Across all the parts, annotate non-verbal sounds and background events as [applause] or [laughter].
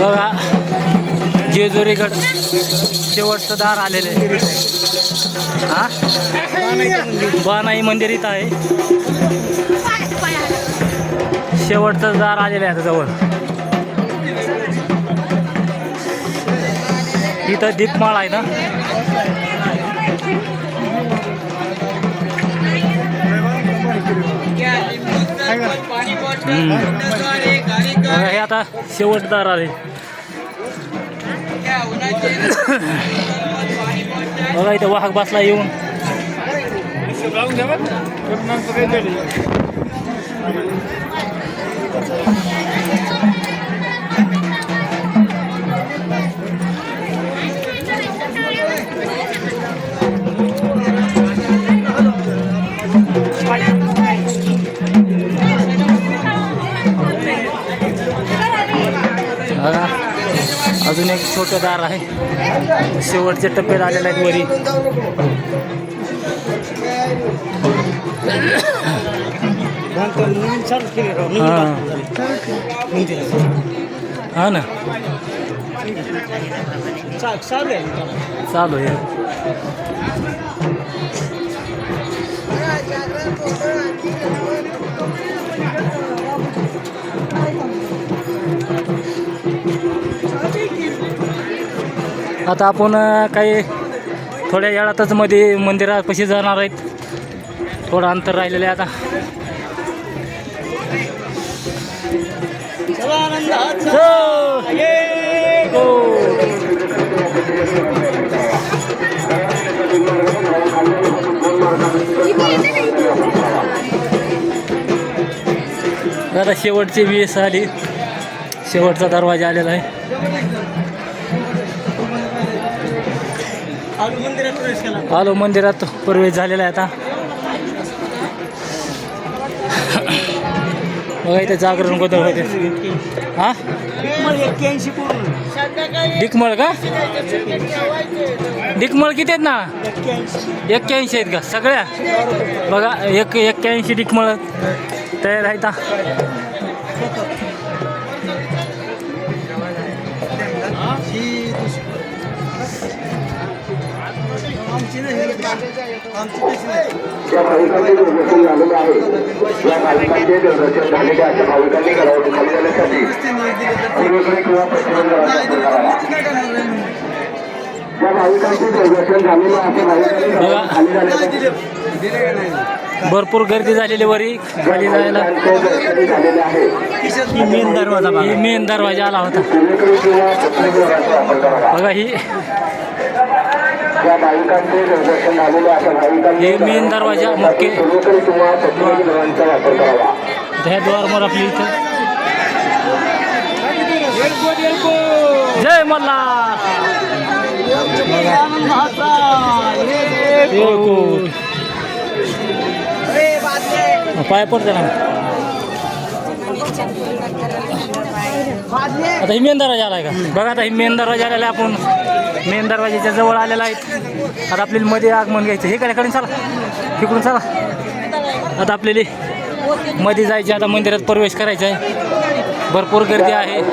बघा. जेजुरीगड शेवटचं दार आलेलं आहे. हा? बानाई मंदिर इथं आहे. शेवटचं दार आलेलं आहे आता जवळ. इथं दीपमाळ आहे ना? हे आता शेवटदार आले बघा इथं वाहक बसला येऊन बघा अजून एक छोटं दार आहे. शेवटचे टप्प्यात आलेले आहेत वरी. हा ना. चालू आहे. आता आपण काही थोड्या वेळातच मध्ये मंदिरापाशी जाणार आहेत. थोडं अंतर राहिलेलं आहे आता. हो. आता शेवटची वीस आली शेवटचा दरवाजा आलेला आहे. मंदिरात प्रवेश आलो मंदिरात प्रवेश झालेला आहे आता. बघा इथे जागरण गोंधळ होते. हा? डिकमळ का? डिकमळ किती आहेत ना? एक्क्याऐंशी एक्क्याऐंशी आहेत का? सगळ्या? बघा एक एक्क्याऐंशी डिकमळ तयार आहेत आमची नाही आमची तशी नाही? या भाविकांचे दर्शन झालेले आहे. या भाविकांचे दर्शन झालेले अशा भाविकांनी घरावरून खाली जाण्यासाठी पूर्वेकडे किंवा पश्चिमेकडे वाटचाल करावा. या भाविकांचे दर्शन झालेले अशा भाविकांनी घरावरून खाली जाण्यासाठी भरपूर गर्दी झालेली वरी. खाली जायला. ही मेन दरवाजा ही मेन दरवाजा आला होता. बघा ही या भाविकांचे दर्शन झालेले अशा भाविकांनी हे मेन दरवाजा मुख्य. पूर्वेकडे किंवा पश्चिमेकडे वाटचाल वापर करावा. ह्या द्वारमोर आपली इथं. जय मल्हार ये येळकोट. पाय पडते ना. आता ही मेन दरवाजा आलाय का? बघा आता ही मेन दरवाजा आलेला आपण. मेन दरवाजाच्या जवळ आलेला आहे. आता आपल्याला मध्ये आगमन घ्यायचं. हे काय कडे चला. इकडून चला. आता आपल्याला मध्ये जायचे आता मंदिरात प्रवेश करायचा आहे. भरपूर गर्दी आहे. [coughs]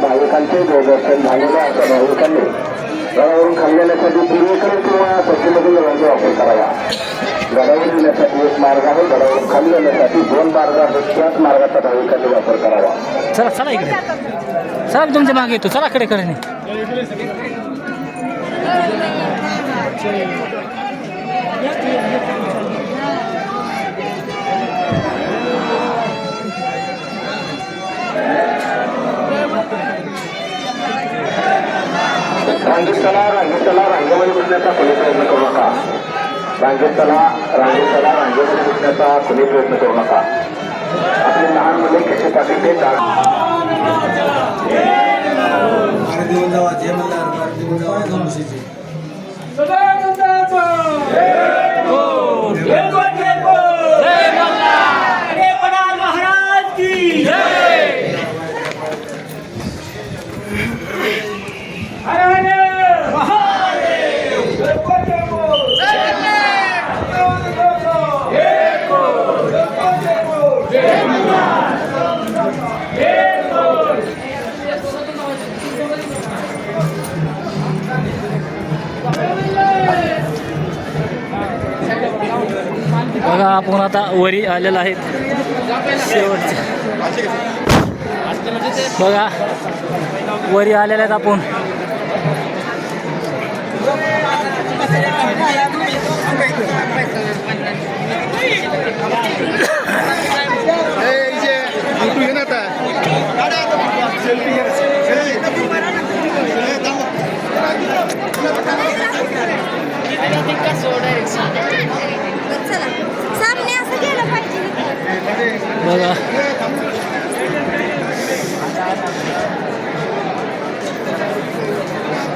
भाविकांचे दर्शन झालेले खाली जाण्यासाठी पूर्वेकडे किंवा पश्चिमेकडून वळणाचा वापर करावा. गडावर येण्यासाठी एक मार्ग आहे गडावरून खाली जाण्यासाठी दोन मार्ग आहेत त्याच मार्गाचा भाविकांनी वापर करावा. चला चला इकडे. चला तुमच्या मागे येतो. चला कडे कडे रांगेत चला रांगेत चला रांगेमध्ये बसण्याचा कोणी प्रयत्न करू नका रांगेत चला रांगेत चला रांगेमध्ये कोणी प्रयत्न करू नका. आपली लहान मुले कसे पाठी ते जाग देऊन जावा जे म्हणलं बघा आपण आता वरी आलेला आहेत. शेवटचे. बघा वरी आलेल्या आहेत आपण. चला सामने असं गेलं पाहिजे बघा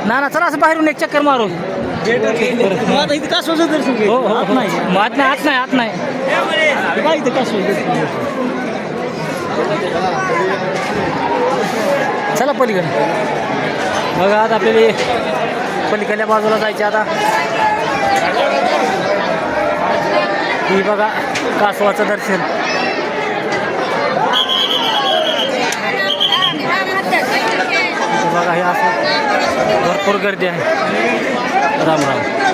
ना ना चला असं बाहेरून एक चक्कर मारू. आता इथं कासवाचं दर्शन घे हो हो. आत नाही आत नाही आत नाही. आत नाही काय इथे कासवाचं दर्शन चला पलीकडे. बघा आता आपल्याला पलीकडल्या बाजूला जायचे आता. ही बघा कासवाचं दर्शन. बघा हे असं भरपूर गर्दी आहे. राम राम.